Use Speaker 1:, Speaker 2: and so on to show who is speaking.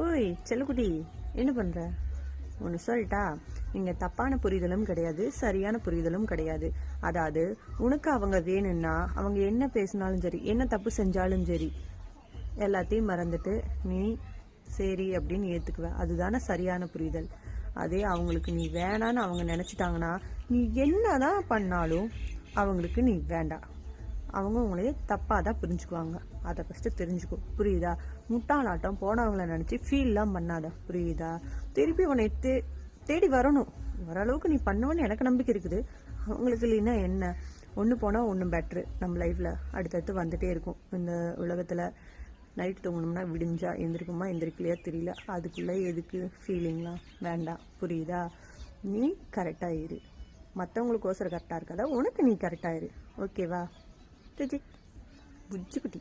Speaker 1: ஓய் செல்லக்குட்டி என்ன பண்ற? ஒன்று சொல்லிட்டா நீங்கள் தப்பான புரிதலும் கிடையாது சரியான புரிதலும் கிடையாது. அதாவது உனக்கு அவங்க வேணும்னா அவங்க என்ன பேசினாலும் சரி என்ன தப்பு செஞ்சாலும் சரி எல்லாத்தையும் மறந்துட்டு நீ சரி அப்படின்னு ஏற்றுக்குவ அதுதானே சரியான புரிதல். அதே அவங்களுக்கு நீ வேணான்னு அவங்க நினச்சிட்டாங்கன்னா நீ என்னதான் பண்ணாலும் அவங்களுக்கு நீ வேண்டாம். அவங்க உங்களையே தப்பாக தான் புரிஞ்சுக்குவாங்க. அதை ஃபஸ்ட்டு தெரிஞ்சுக்கோ. புரியுதா? முட்டாளாட்டம் போனவங்கள நினச்சி ஃபீல்லாம் பண்ணாத. புரியுதா? திருப்பி உன்னை தே தேடி வரணும். ஓரளவுக்கு நீ பண்ணுவேன்னு எனக்கு நம்பிக்கை இருக்குது. அவங்களுக்கு இல்லைன்னா என்ன? ஒன்று போனால் ஒன்று பெட்ரு நம்ம லைஃப்பில் அடுத்தடுத்து வந்துகிட்டே இருக்கும். இந்த உலகத்தில் நைட் தூங்கணும்னா விடிஞ்சா எந்திரிக்குமா எந்திரிக்கலையா தெரியல. அதுக்குள்ளே எதுக்கு ஃபீலிங்லாம் வேண்டாம். புரியுதா? நீ கரெக்டாக இரு. மற்றவங்களுக்கோசரம் கரெக்டாக இருக்காதா. உனக்கு நீ கரெக்டாக இரு. ஓகேவா 뜨직 문지구리